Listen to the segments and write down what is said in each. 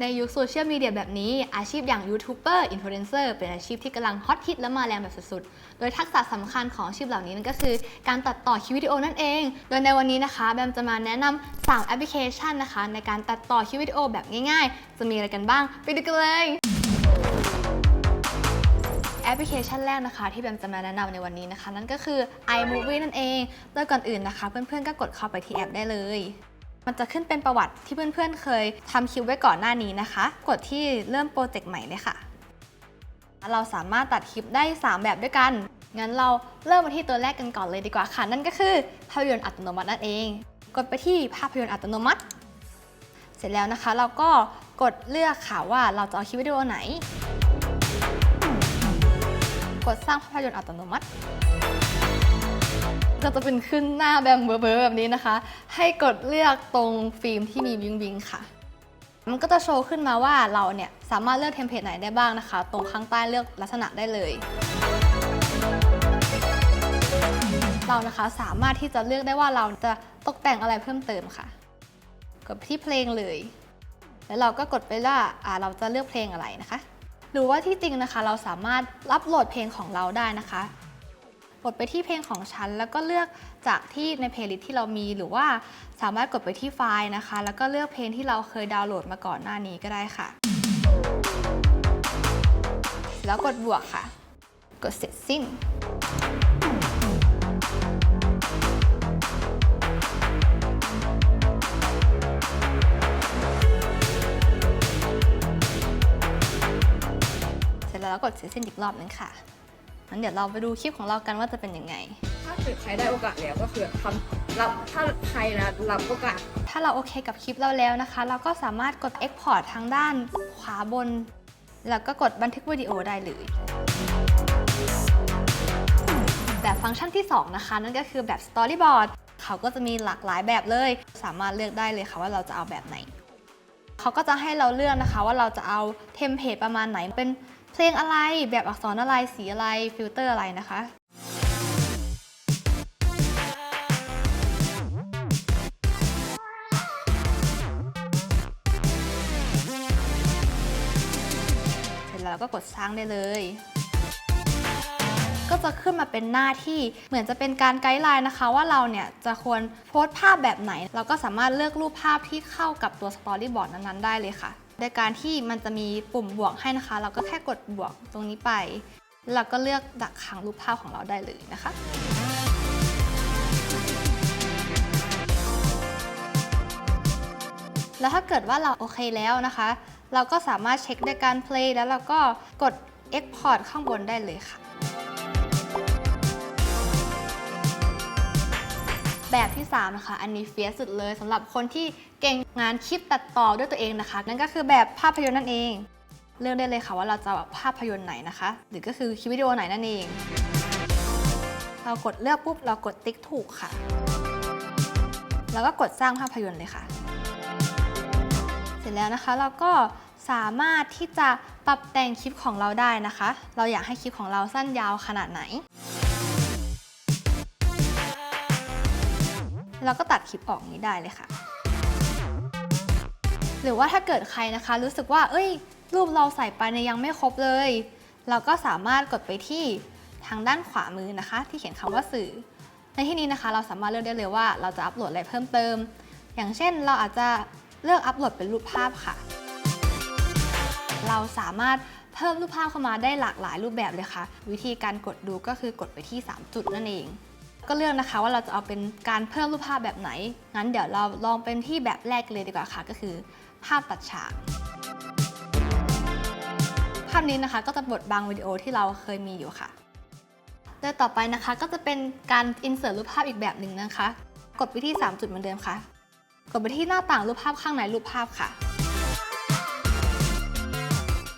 ในยุคโซเชียลมีเดียแบบนี้อาชีพอย่างยูทูบเบอร์อินฟลูเอนเซอร์เป็นอาชีพที่กำลังฮอตฮิตและมาแรงแบบสุดๆ โดยทักษะสำคัญของอาชีพเหล่านี้นั่นก็คือ การตัดต่อคลิปวิดีโอนั่นเอง โดยในวันนี้นะคะแบมจะมาแนะนำ3แอปพลิเคชันนะคะ ในการตัดต่อคลิปวิดีโอแบบง่ายๆ จะมีอะไรกันบ้าง ไปดูกันเลยแอปพลิเคชันแรกนะคะที่แบมจะมาแนะนำในวันนี้นะคะ นั่นก็คือ iMovie นั่นเอง โดยก่อนอื่นนะคะ เพื่อนๆก็กดเข้าไปที่แอปได้เลย มันจะขึ้นเป็นประวัติที่เพื่อนๆเคยทำคลิปไว้ก่อนหน้านี้นะคะ กดที่เริ่มโปรเจกต์ใหม่เลยค่ะ เราสามารถตัดคลิปได้ 3 แบบด้วยกัน งั้นเราเริ่มมาที่ตัวแรกกันก่อนเลยดีกว่าค่ะ นั่นก็คือภาพยนตร์อัตโนมัตินั่นเอง กดไปที่ภาพยนตร์อัตโนมัติ เสร็จแล้วนะคะ เราก็กดเลือกค่ะว่าเราจะเอาคลิปวิดีโอไหน กดสร้างภาพยนตร์อัตโนมัติ ก็จะเป็นขึ้นหน้าแบมเบอร์ๆแบบนี้นะคะ ให้กดเลือกตรงฟิล์มที่มีวิงวิงค่ะ มันก็จะโชว์ขึ้นมาว่าเราเนี่ยสามารถเลือกเทมเพลตไหนได้บ้างนะคะ ตรงข้างใต้เลือกลักษณะได้เลย เรานะคะสามารถที่จะเลือกได้ว่าเราจะตกแต่งอะไรเพิ่มเติมค่ะ กดที่เพลงเลย แล้วเราก็กดไปว่าอ่าเราจะเลือกเพลงอะไรนะคะหรือว่าที่จริงนะคะเราสามารถรับโหลดเพลงของเราได้นะคะ กดไปที่เพลงของฉัน แล้วก็เลือกจากที่ในเพลย์ลิสต์ที่เรามีหรือว่าสามารถกดไปที่ไฟล์นะคะ แล้วก็เลือกเพลงที่เราเคยดาวน์โหลดมาก่อนหน้านี้ก็ได้ค่ะ แล้วกดบวกค่ะ กดเสร็จสิ้นเสร็จแล้วกดเสร็จสิ้นอีกรอบนึงค่ะ งั้นเดี๋ยวเราไปดูคลิปของเรากันว่าจะเป็นยังไง ถ้าเกิดใครได้โอกาสแล้วก็คือทำรับถ้าใครนะรับโอกาส ถ้าเราโอเคกับคลิปเราแล้วนะคะ เราก็สามารถกด Export ทางด้านขวาบน แล้วก็กดบันทึกวิดีโอได้เลยแบบฟังก์ชันที่ 2 นะคะ นั่นก็คือแบบ Storyboard เขาก็จะมีหลากหลายแบบเลย สามารถเลือกได้เลยค่ะว่าเราจะเอาแบบไหน เขาก็จะให้เราเลือกนะคะว่าเราจะเอาเทมเพลตประมาณไหนเป็น เพลงอะไรแบบอักษรอะไรสีอะไรฟิลเตอร์อะไรนะคะเสร็จแล้วเราก็กดสร้างได้เลย ก็จะขึ้นมาเป็นหน้าที่เหมือนจะเป็นการไกด์ไลน์นะคะ ว่าเราเนี่ยจะควรโพสต์ภาพแบบไหน เราก็สามารถเลือกรูปภาพที่เข้ากับตัวสตอรี่บอร์ดนั้นๆได้เลยค่ะ โดยการที่มันจะมีปุ่มบวกให้นะคะ เราก็แค่กดบวกตรงนี้ไป แล้วเราก็เลือกดักขังรูปภาพของเราได้เลยนะคะ แล้วถ้าเกิดว่าเราโอเคแล้วนะคะ เราก็สามารถเช็คด้วยการ play แล้วเราก็กด export ข้างบนได้เลยค่ะ แบบที่ 3 นะคะ อันนี้เฟียสุดเลยสำหรับคนที่เก่งงานคลิปตัดต่อด้วยตัวเองนะคะ นั่นก็คือแบบภาพยนตร์นั่นเอง เลือกได้เลยค่ะว่าเราจะเอาภาพยนตร์ไหนนะคะ หรือก็คือคลิปวิดีโอไหนนั่นเอง เรากดเลือกปุ๊บเรากดติ๊กถูกค่ะ แล้วก็กดสร้างภาพยนตร์เลยค่ะ เสร็จแล้วนะคะเราก็สามารถที่จะปรับแต่งคลิปของเราได้นะคะ เราอยากให้คลิปของเราสั้นยาวขนาดไหน เราก็ตัดคลิปออกนี้ได้เลยค่ะ หรือว่าถ้าเกิดใครนะคะ รู้สึกว่า เอ้ย รูปเราใส่ไปเนี่ยยังไม่ครบเลย เราก็สามารถกดไปที่ทางด้านขวามือนะคะ ที่เขียนคำว่าสื่อ ในที่นี้นะคะ เราสามารถเลือกได้เลยว่าเราจะอัปโหลดอะไรเพิ่มเติม อย่างเช่น เราอาจจะเลือกอัปโหลดเป็นรูปภาพค่ะ เราสามารถเพิ่มรูปภาพเข้ามาได้หลากหลายรูปแบบเลยค่ะ วิธีการกดดูก็คือกดไปที่ 3 จุดนั่นเอง ก็เลือกนะคะว่าเราจะเอาเป็นการเพิ่มรูปภาพแบบไหน งั้นเดี๋ยวเราลองเป็นที่แบบแรกเลยดีกว่าค่ะ ก็คือภาพตัดฉาก ภาพนี้นะคะก็จะบดบังวิดีโอที่เราเคยมีอยู่ค่ะโดยต่อไปนะคะก็จะเป็นการ insert รูปภาพอีกแบบหนึ่งนะคะ กดไปที่ 3 จุดเหมือนเดิมค่ะ กดไปที่หน้าต่างรูปภาพข้างในรูปภาพค่ะ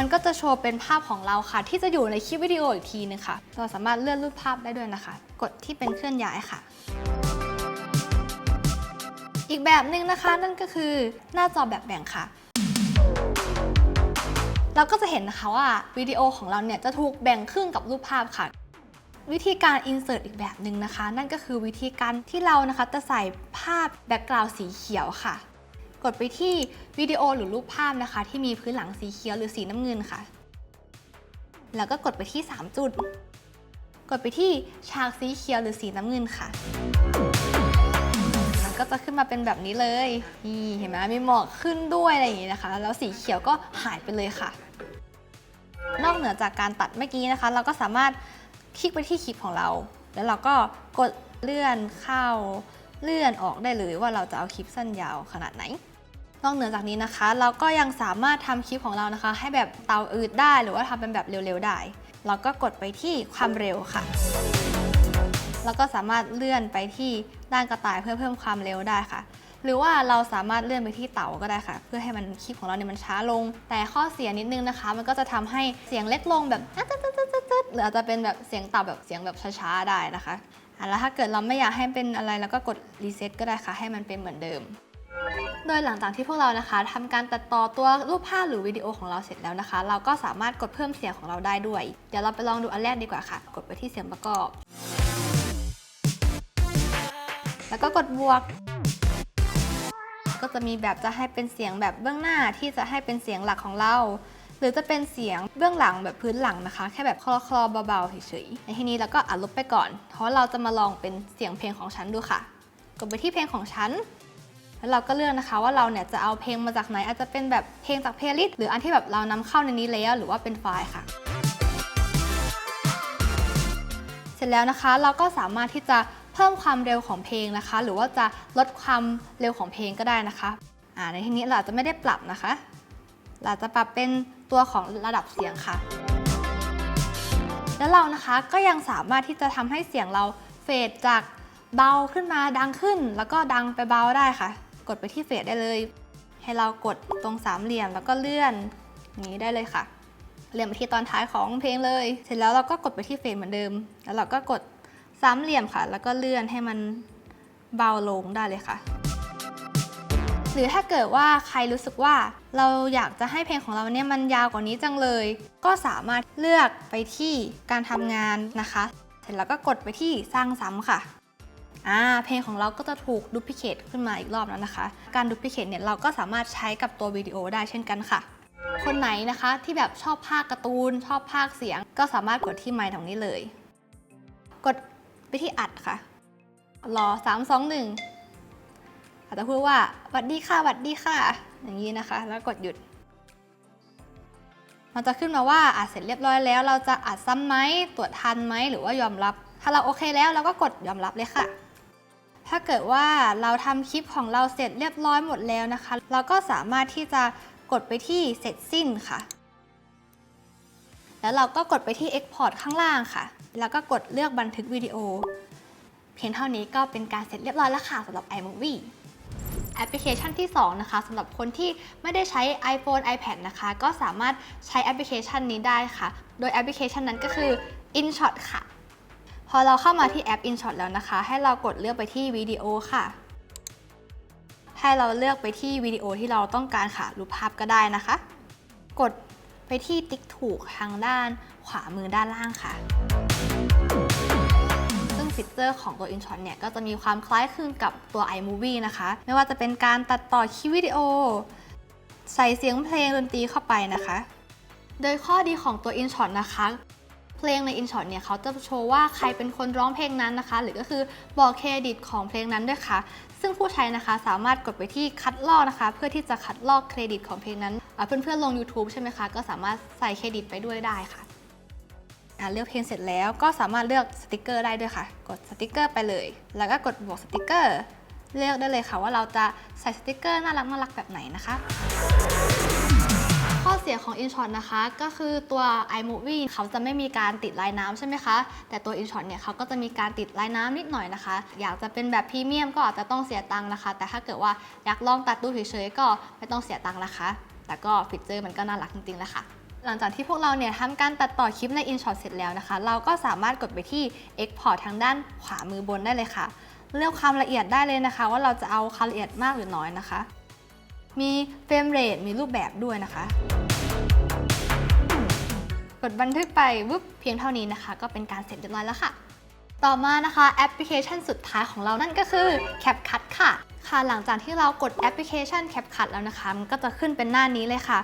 มันก็จะโชว์เป็นภาพของเราค่ะ ที่จะอยู่ในคลิปวิดีโออีกทีนึงค่ะ เราสามารถเลื่อนรูปภาพได้ด้วยนะคะ กดที่เป็นเคลื่อนย้ายค่ะอีกแบบหนึ่งนะคะนั่นก็คือหน้าจอแบบแบ่งค่ะ เราก็จะเห็นนะคะว่าวิดีโอของเราเนี่ยจะถูกแบ่งครึ่งกับรูปภาพค่ะ วิธีการ insert อีกแบบหนึ่งนะคะ นั่นก็คือวิธีการที่เรานะคะจะใส่ภาพแบ็กกราวด์สีเขียวค่ะ กดไปที่วิดีโอหรือรูปภาพนะคะ ที่มีพื้นหลังสีเขียวหรือสีน้ำเงินค่ะ แล้วก็กดไปที่ 3 จุด กดไปที่ฉากสีเขียวหรือสีน้ำเงินค่ะ มันก็จะขึ้นมาเป็นแบบนี้เลย นี่เห็นไหมมีหมอกขึ้นด้วยอะไรอย่างนี้นะคะ แล้วสีเขียวก็หายไปเลยค่ะ นอกเหนือจากการตัดเมื่อกี้นะคะ เราก็สามารถคลิกไปที่คลิปของเรา แล้วเราก็กดเลื่อนเข้าเลื่อนออกได้เลยว่าเราจะเอาคลิปสั้นยาวขนาดไหน นอกเหนือจากนี้นะคะ เราก็ยังสามารถทำคลิปของเรานะคะ ให้แบบเตาอืดได้หรือว่าทำเป็นแบบเร็วๆได้ เราก็กดไปที่ความเร็วค่ะ แล้วก็สามารถเลื่อนไปที่ด้านกระต่ายเพื่อเพิ่มความเร็วได้ค่ะ หรือว่าเราสามารถเลื่อนไปที่เต๋าก็ได้ค่ะ เพื่อให้มันคลิปของเราเนี่ยมันช้าลง แต่ข้อเสียนิดนึงนะคะ มันก็จะทำให้เสียงเล็กลงแบบตึ๊ดตึ๊ดตึ๊ดหรืออาจจะเป็นแบบเสียงต่ำแบบเสียงแบบช้าๆได้นะคะอะแล้วถ้าเกิดเราไม่อยากให้เป็นอะไรเราก็กดรีเซ็ตก็ได้ค่ะ ให้มันเป็นเหมือนเดิม โดยหลังจากที่พวกเรานะคะทำการตัดต่อตัวรูปภาพหรือวิดีโอของเราเสร็จแล้วนะคะ เราก็สามารถกดเพิ่มเสียงของเราได้ด้วย เดี๋ยวเราไปลองดูอันแรกดีกว่าค่ะ กดไปที่เสียงประกอบ แล้วก็กดบวก ก็จะมีแบบจะให้เป็นเสียงแบบเบื้องหน้าที่จะให้เป็นเสียงหลักของเราหรือจะเป็นเสียงเบื้องหลังแบบพื้นหลังนะคะ แค่แบบคลอคลอๆเบาๆเฉยๆในที่นี้เราก็อัดลบไปก่อน เพราะเราจะมาลองเป็นเสียงเพลงของฉันดูค่ะ กดไปที่เพลงของฉัน แล้วเราก็เลือกนะคะว่าเราเนี่ยจะเอาเพลงมาจากไหนอาจจะเป็นแบบเพลงจากเพลย์ลิสต์หรืออันที่แบบเรานำเข้าในนี้แล้วหรือว่าเป็นไฟล์ค่ะ เสร็จแล้วนะคะเราก็สามารถที่จะเพิ่มความเร็วของเพลงนะคะ หรือว่าจะลดความเร็วของเพลงก็ได้นะคะอ่าในที่นี้เราจะไม่ได้ปรับนะคะ เราจะปรับเป็นตัวของระดับเสียงค่ะ แล้วเรานะคะก็ยังสามารถที่จะทำให้เสียงเราเฟดจากเบาขึ้นมาดังขึ้น แล้วก็ดังไปเบาได้ค่ะ กดไปที่เฟดได้เลย ให้เรากดตรงสามเหลี่ยมแล้วก็เลื่อนอย่างนี้ได้เลยค่ะ เลื่อนไปที่ตอนท้ายของเพลงเลย เสร็จแล้วเราก็กดไปที่เฟดเหมือนเดิม แล้วเราก็กดสามเหลี่ยมค่ะ แล้วก็เลื่อนให้มันเบาลงได้เลยค่ะ หรือถ้าเกิดว่าใครรู้สึกว่าเราอยากจะให้เพลงของเราเนี่ยมันยาวกว่านี้จังเลย ก็สามารถเลือกไปที่การทำงานนะคะ เสร็จแล้วก็กดไปที่สร้างซ้ำค่ะ อ่าเพลงของเราก็จะถูกดูพิเคทขึ้นมาอีกรอบแล้วนะคะ การดูพิเคทเนี่ยเราก็สามารถใช้กับตัววิดีโอได้เช่นกันค่ะ คนไหนนะคะที่แบบชอบภาคการ์ตูน ชอบภาคเสียง ก็สามารถกดที่ไมค์ตรงนี้เลย กดไปที่อัดค่ะ รอ 3 2 1 อาจจะพูดว่าหวัดดีค่ะหวัดดีค่ะ อย่างนี้นะคะ แล้วกดหยุด มันจะขึ้นมาว่าอัดเสร็จเรียบร้อยแล้ว เราจะอัดซ้ำไหมตรวจทันไหมหรือว่ายอมรับ ถ้าเราโอเคแล้วเราก็กดยอมรับเลยค่ะ ถ้าเกิดว่าเราทำคลิปของเราเสร็จเรียบร้อยหมดแล้วนะคะ เราก็สามารถที่จะกดไปที่เสร็จสิ้นค่ะ แล้วเราก็กดไปที่ Export ข้างล่างค่ะ แล้วก็กดเลือกบันทึกวิดีโอ เพียงเท่านี้ก็เป็นการเสร็จเรียบร้อยแล้วค่ะสำหรับ iMovie แอปพลิเคชันที่ 2 นะคะสำหรับคนที่ไม่ได้ใช้ iPhone iPad นะคะ ก็สามารถใช้แอปพลิเคชันนี้ได้ค่ะ โดยแอปพลิเคชันนั้นก็คือ InShot ค่ะ พอเราเข้ามาที่แอป InShot แล้วนะคะ ให้เรากดเลือกไปที่วิดีโอค่ะ ให้เราเลือกไปที่วิดีโอที่เราต้องการค่ะรูปภาพก็ได้นะคะ กดไปที่ติ๊กถูกทางด้านขวามือด้านล่างค่ะ ซึ่งฟีเจอร์ของตัว InShot เนี่ย ก็จะมีความคล้ายคลึงกับตัว iMovie นะคะ ไม่ว่าจะเป็นการตัดต่อคลิปวิดีโอ ใส่เสียงเพลงดนตรีเข้าไปนะคะ โดยข้อดีของตัว InShot นะคะ เพลงใน InShot เนี่ยเขาจะโชว์ว่าใครเป็นคนร้องเพลงนั้นนะคะ หรือก็คือบอกเครดิตของเพลงนั้นด้วยค่ะ ซึ่งผู้ใช้นะคะสามารถกดไปที่คัดลอกนะคะ เพื่อที่จะคัดลอกเครดิตของเพลงนั้นเพื่อนๆลง YouTube ใช่ไหมคะ ก็สามารถใส่เครดิตไปด้วยได้ค่ะอะเลือกเพลงเสร็จแล้วก็สามารถเลือกสติกเกอร์ได้ด้วยค่ะ กดสติกเกอร์ไปเลย แล้วก็กดบวกสติกเกอร์ เลือกได้เลยค่ะว่าเราจะใส่สติกเกอร์น่ารักน่ารักแบบไหนนะคะ ข้อเสียของ InShot นะคะ ก็คือตัว iMovie เขาจะไม่มีการติดลายน้ำใช่ไหมคะ แต่ตัว InShot เนี่ยเขาก็จะมีการติดลายน้ำนิดหน่อยนะคะ อยากจะเป็นแบบพรีเมียมก็อาจจะต้องเสียตังค์นะคะ แต่ถ้าเกิดว่าอยากลองตัดดูเฉยๆก็ไม่ต้องเสียตังค์นะคะ แต่ก็ฟีเจอร์มันก็น่ารักจริงๆแหละค่ะหลังจากที่พวกเราเนี่ยทำการตัดต่อคลิปใน InShot เสร็จแล้วนะคะ เราก็สามารถกดไปที่ Export ทางด้านขวามือบนได้เลยค่ะ เลือกความละเอียดได้เลยนะคะ ว่าเราจะเอาความละเอียดมากหรือน้อยนะคะ มีเฟรมเรทมีรูปแบบด้วยนะคะ กดบันทึกไปวึบเพียงเท่านี้นะคะ ก็เป็นการเสร็จเรียบร้อยแล้วค่ะ ต่อมานะคะแอปพลิเคชันสุดท้ายของเรานั่นก็คือ CapCut ค่ะค่ะหลังจากที่เรากดแอปพลิเคชัน CapCut แล้วนะคะ มันก็จะขึ้นเป็นหน้านี้เลยค่ะ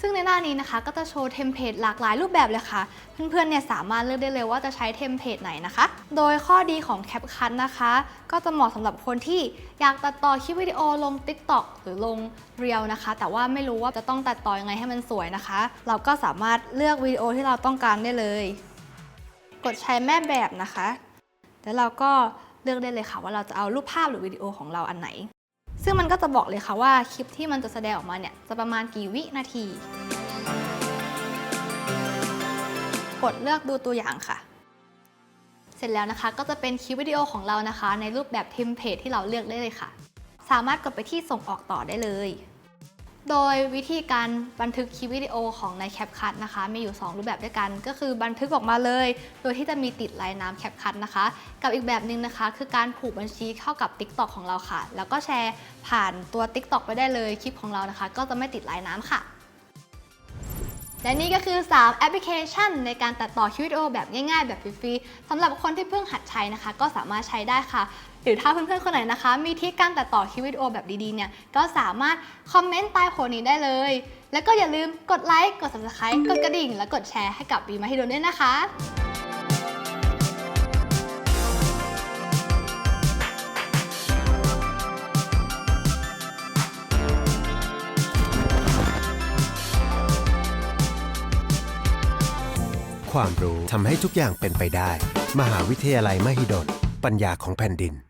ซึ่งในหน้านี้นะคะก็จะโชว์เทมเพลตหลากหลายรูปแบบเลยค่ะ เพื่อนๆเนี่ยสามารถเลือกได้เลยว่าจะใช้เทมเพลตไหนนะคะ โดยข้อดีของ CapCut นะคะ ก็จะเหมาะสำหรับคนที่อยากตัดต่อคลิปวิดีโอลง TikTok หรือลง Reel นะคะ แต่ว่าไม่รู้ว่าจะต้องตัดต่อยังไงให้มันสวยนะคะ เราก็สามารถเลือกวิดีโอที่เราต้องการได้เลย กดใช้แม่แบบนะคะ แล้วเราก็เลือกได้เลยค่ะว่าเราจะเอารูปภาพหรือวิดีโอของเราอันไหน ซึ่งมันก็จะบอกเลยค่ะว่าคลิปที่มันจะแสดงออกมาเนี่ยจะประมาณกี่วินาที กดเลือกดูตัวอย่างค่ะ เสร็จแล้วนะคะก็จะเป็นคลิปวิดีโอของเรานะคะ ในรูปแบบเทมเพลตที่เราเลือกได้เลยค่ะ สามารถกดไปที่ส่งออกต่อได้เลย โดยวิธีการบันทึกคลิปวิดีโอของใน CapCut นะคะ มีอยู่ 2 รูปแบบด้วยกัน ก็คือบันทึกออกมาเลย โดยที่จะมีติดลายน้ำ CapCut นะคะ กับอีกแบบหนึ่งนะคะ คือการผูกบัญชีเข้ากับ TikTok ของเราค่ะ แล้วก็แชร์ผ่านตัว TikTok ไปได้เลยคลิปของเรานะคะ ก็จะไม่ติดลายน้ำค่ะ และนี่ก็คือ 3 แอปพลิเคชัน ในการตัดต่อคลิปวิดีโอแบบง่ายๆ แบบฟรีๆสำหรับคนที่เพิ่งหัดใช้นะคะ ก็สามารถใช้ได้ค่ะ หรือถ้าเพื่อนๆคนไหนนะคะ มีทริคการตัดต่อคลิปวิดีโอแบบดีๆเนี่ยก็สามารถคอมเมนต์ใต้โพสต์นี้ได้เลย แล้วก็อย่าลืมกดไลค์กด subscribe กดกระดิ่ง และกดแชร์ให้กับบีมาให้ดูด้วยนะคะความรู้ทำให้ทุกอย่างเป็นไปได้ มหาวิทยาลัยมหิดล ปัญญาของแผ่นดิน